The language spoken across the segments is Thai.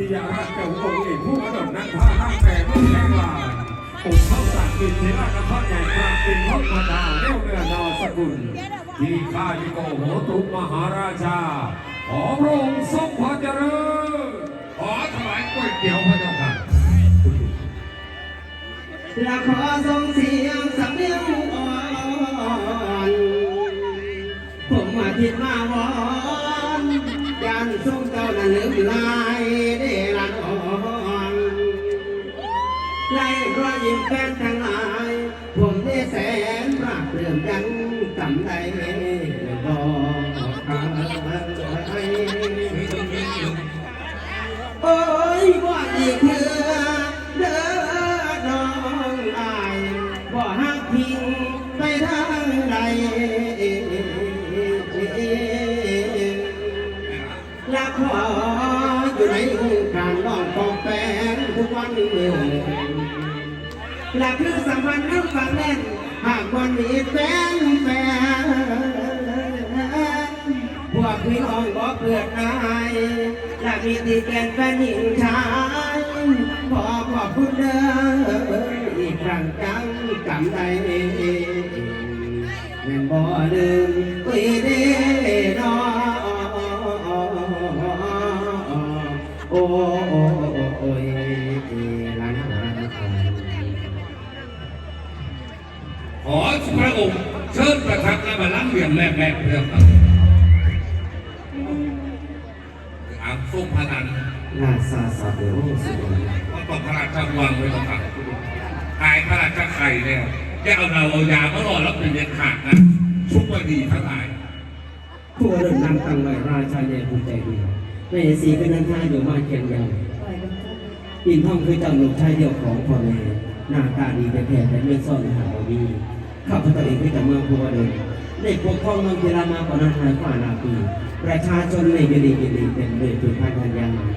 ที่ยาวักเจ้าองค์เอกผู้กระดมนักผ้านักแปลรูปแรงลาผมเข้าสั่งปิดเทราชนครใหญ่กลางเป็นพบมาดาเลี้ยวเรือนอสกุลที่ข้าจิโกโหตุมหาราชา ขอพระองค์ทรงพระเจริญขอถวายก๋วยเตี๋ยวพระเจ้าค่ะและขอทรงเสียงสำเนียงอ่อนผมมาทิดมาวอนยันทรงเจ้าหนึ่งลาย ไล่รอยยิ้มแฟนทั้งหลาย ผมได้แสนปราบเรื่องยังจำได้บอกโอ้ยว่าอีกเถื่อเด้อน้องอายบ่หักพิงไปทางใดและขออยู่ในการร้องปองแปงทุกวันเดียว และคือสัมพันธ์น้ำฝันแน่นหากวันนี้แฟนแฟนพวกพี่น้องบอกเปลือกอายและมีตีแกนแฟนหญิงชายขอขอบคุณเด้ออีกครั้งจังจำได้แม่นบ่ลืมคุยเด้อนอโอ้ พระองค์เชิญประทับและบัลลังก์เหลี่ยมแม่แม่เพื่อนครับถามทรงพนันนาซาซาเบโรสุดว่าต้องพระราชวังไว้ต้องครับหายพระราชไข่แล้วจะเอาเราเอายามาหล่อแล้วเป็นเด็ดขาดนะชุกวดีทั้งหลายผู้เริ่มนำตังไว้ราชาเนี่ยภูมิใจดีในสีเป็นนันทาอยู่มาเคียงยังอินท่องคือเจ้าหนุ่มชายเดียวของพ่อแม่หน้าตาดีแต่แท้แต่เมื่อซ่อนหาบ่มี ข้าพเจ้าเองที่กับเมืองพัวเดินได้ปกครองเมืองเยอรมากว่านั้นหลายกว่านาปี ประชาชนในยินดียินดีเป็นเลยจุดพันธัญญาหมัน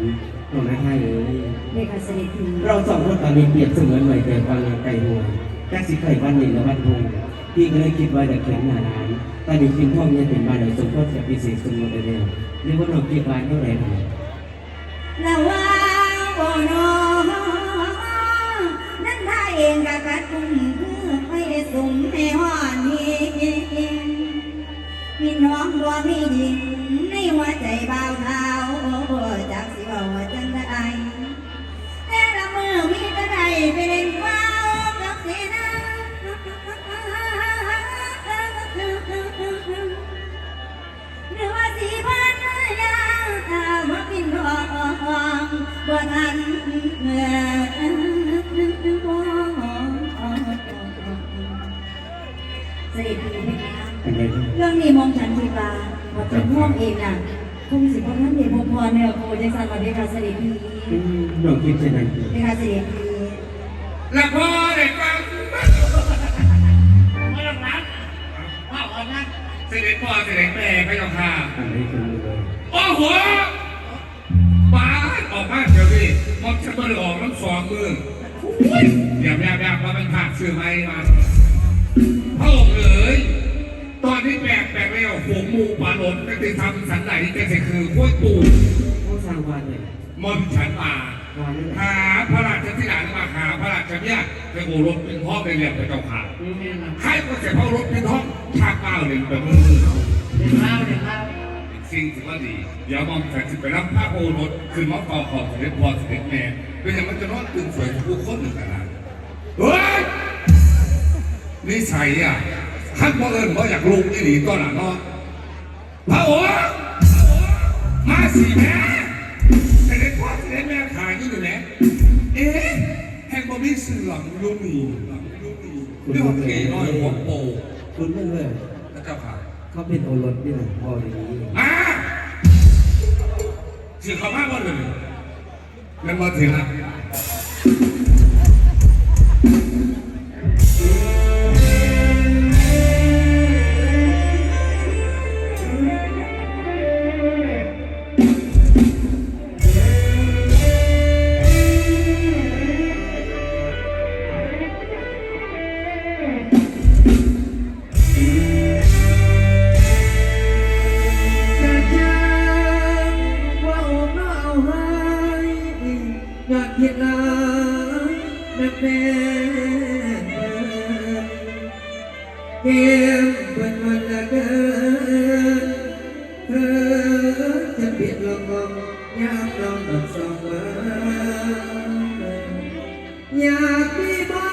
ตรงนั้นให้เอ้ยเลขาเสด็จทีเราสองคนตอนนี้เปรียบเสมือนหน่วยแต่ฟังงานไก่หัวจักสิไข่วันหนึ่งและวันพงพี่ก็เลยคิดว่าจะเขียนหน้าร้านตอนนี้คิมท่องยังเป็นมาโดยสมโพธิกับพิเศษสมบูรณ์ไปแล้วหรือว่าน้องคิดว่าเท่าไหร่ครับละว่า บ่ทันเมื่อเสด็จพี่เพคะเป็นไงครับเรื่องนี้มองฉันคิดว่าว่าเป็นห่วงเองน่ะคงสิเพราะท่านเดชพพรเนี่ยโอ้ยจังสันมาเดชาเสด็จพี่อืมน้องคิดเช่นนั้นเดชาเสด็จพี่และพ่อได้ฟังไม่ต้องรับว่อ่อนนะเสด็จพ่อเสด็จแม่พระเจ้าค่ะอันนี้คือโอ้โห มองฉันไม่ได้ออกน้ำสองมืออุ้ยอย่าอย่าอย่ามาเป็นผ่านซื้อไม้มาพระองค์เอ๋ยตอนนี้แบกแบกแล้วผงมูปลาหลนก็จะทำสันไหนก็จะคือข้วยปูเขาสร้างวันเนี่ยมอมฉันมาวันนี้หาพระราชธิดามาหาพระราชเนี่ยไปโอรถเป็นพ่อไปเรียกพระเจ้าค่ะดูนี่นะใครก็จะพ่อรถเป็นท้องชาเก้าหนึ่งแบบมือเด็กเล่าเด็กเล่า สิ่งที่ว่าดีเดี๋ยวมองฉันจะไปรับพระโอรสคือมอต่อขอบเสด็จพ่อเสด็จแม่เป็นอย่างมันจะนอนตื่นสวยทุกคนหนึ่งขนาดเฮ้ยนิสัยอะท่านพ่อเอิญว่อยากลุกนี่หนีต้นหลังเนาะพระโอรสมาสิแม่เสด็จพ่อเสด็จแม่ขายนี่อยู่ไหนเอ๊ะแห่งบ่มีเสื่อมยุมีหลังยุมีเรื่องเก๋น้อยหัวโปคุณไม่เลยพระเจ้าค่ะเขาเป็นโอรสนี่แหละพ่ออย่างนี้มา สียงเขามากกว่าเลยนั่นมาถึงนะ กมเป็นวันละกินเธอจะเปลี่ยนลงงยามลองดับสองกันอยากมีบ้าน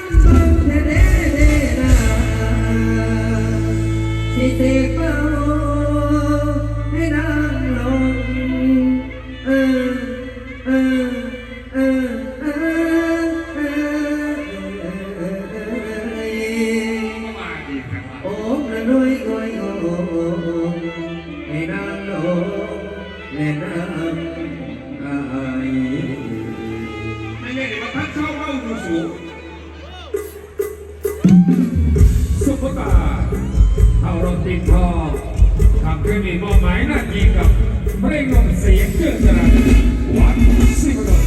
ไม่ใช่เดี๋ยวท่านเข้าเข้าดูสูงซุปเปอร์ตาเอารถติดทองทำขึ้นมีมอบหมายหน้าที่กับเพลงลงเสียงเจือจรัสวัดสิบดล